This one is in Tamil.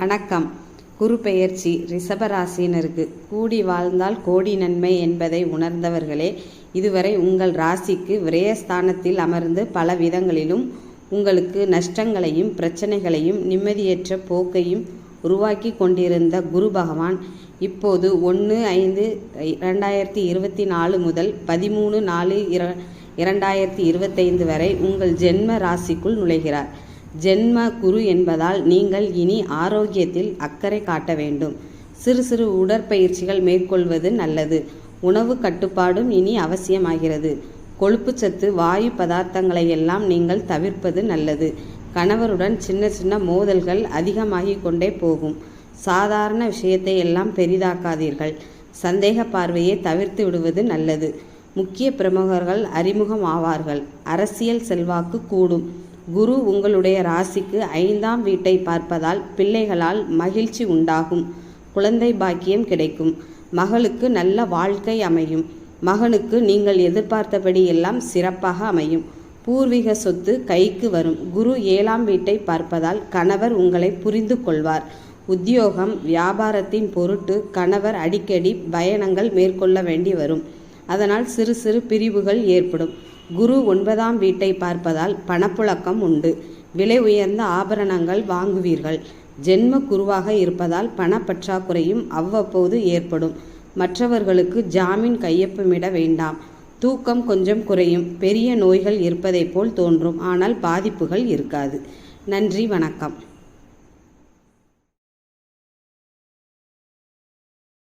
வணக்கம். குரு பெயர்ச்சி ரிஷபராசினருக்கு கூடி வாழ்ந்தால் கோடி நன்மை என்பதை உணர்ந்தவர்களே இதுவரை உங்கள் ராசிக்கு விரயஸ்தானத்தில் அமர்ந்து பல விதங்களிலும் உங்களுக்கு நஷ்டங்களையும் பிரச்சனைகளையும் நிம்மதியற்ற போக்கையும் உருவாக்கி கொண்டிருந்த குரு பகவான் இப்போது ஒன்று ஐந்து ரெண்டாயிரத்தி இருபத்தி நாலு முதல் பதிமூணு நாலு இர இரண்டாயிரத்தி இருபத்தைந்து வரை உங்கள் ஜென்ம ராசிக்குள் நுழைகிறார். ஜென்ம குரு என்பதால் நீங்கள் இனி ஆரோக்கியத்தில் அக்கறை காட்ட வேண்டும். சிறு சிறு உடற்பயிற்சிகள் மேற்கொள்வது நல்லது. உணவு கட்டுப்பாடும் இனி அவசியமாகிறது. கொழுப்புச்சத்து வாயு பதார்த்தங்களை எல்லாம் நீங்கள் தவிர்ப்பது நல்லது. கணவருடன் சின்ன சின்ன மோதல்கள் அதிகமாகிக் கொண்டே போகும். சாதாரண விஷயத்தை எல்லாம் பெரிதாக்காதீர்கள். சந்தேக பார்வையை தவிர்த்து விடுவது நல்லது. முக்கிய பிரமுகர்கள் அறிமுகம் ஆவார்கள் அரசியல் செல்வாக்கு கூடும். குரு உங்களுடைய ராசிக்கு ஐந்தாம் வீட்டை பார்ப்பதால் பிள்ளைகளால் மகிழ்ச்சி உண்டாகும். குழந்தை பாக்கியம் கிடைக்கும். மகளுக்கு நல்ல வாழ்க்கை அமையும். மகனுக்கு நீங்கள் எதிர்பார்த்தபடி எல்லாம் சிறப்பாக அமையும். பூர்வீக சொத்து கைக்கு வரும். குரு ஏழாம் வீட்டை பார்ப்பதால் கணவர் உங்களை புரிந்து கொள்வார். உத்தியோகம் வியாபாரத்தின் பொருட்டு கணவர் அடிக்கடி பயணங்கள் மேற்கொள்ள வேண்டி வரும். அதனால் சிறு சிறு பிரிவுகள் ஏற்படும். குரு ஒன்பதாம் வீட்டை பார்ப்பதால் பணப்புழக்கம் உண்டு. விலை உயர்ந்த ஆபரணங்கள் வாங்குவீர்கள். ஜென்ம குருவாக இருப்பதால் பணப்பற்றாக்குறையும் அவ்வப்போது ஏற்படும். மற்றவர்களுக்கு ஜாமீன் கையொப்பமிட வேண்டாம். தூக்கம் கொஞ்சம் குறையும். பெரிய நோய்கள் இருப்பதைப் போல் தோன்றும். ஆனால் பாதிப்புகள் இருக்காது. நன்றி வணக்கம்.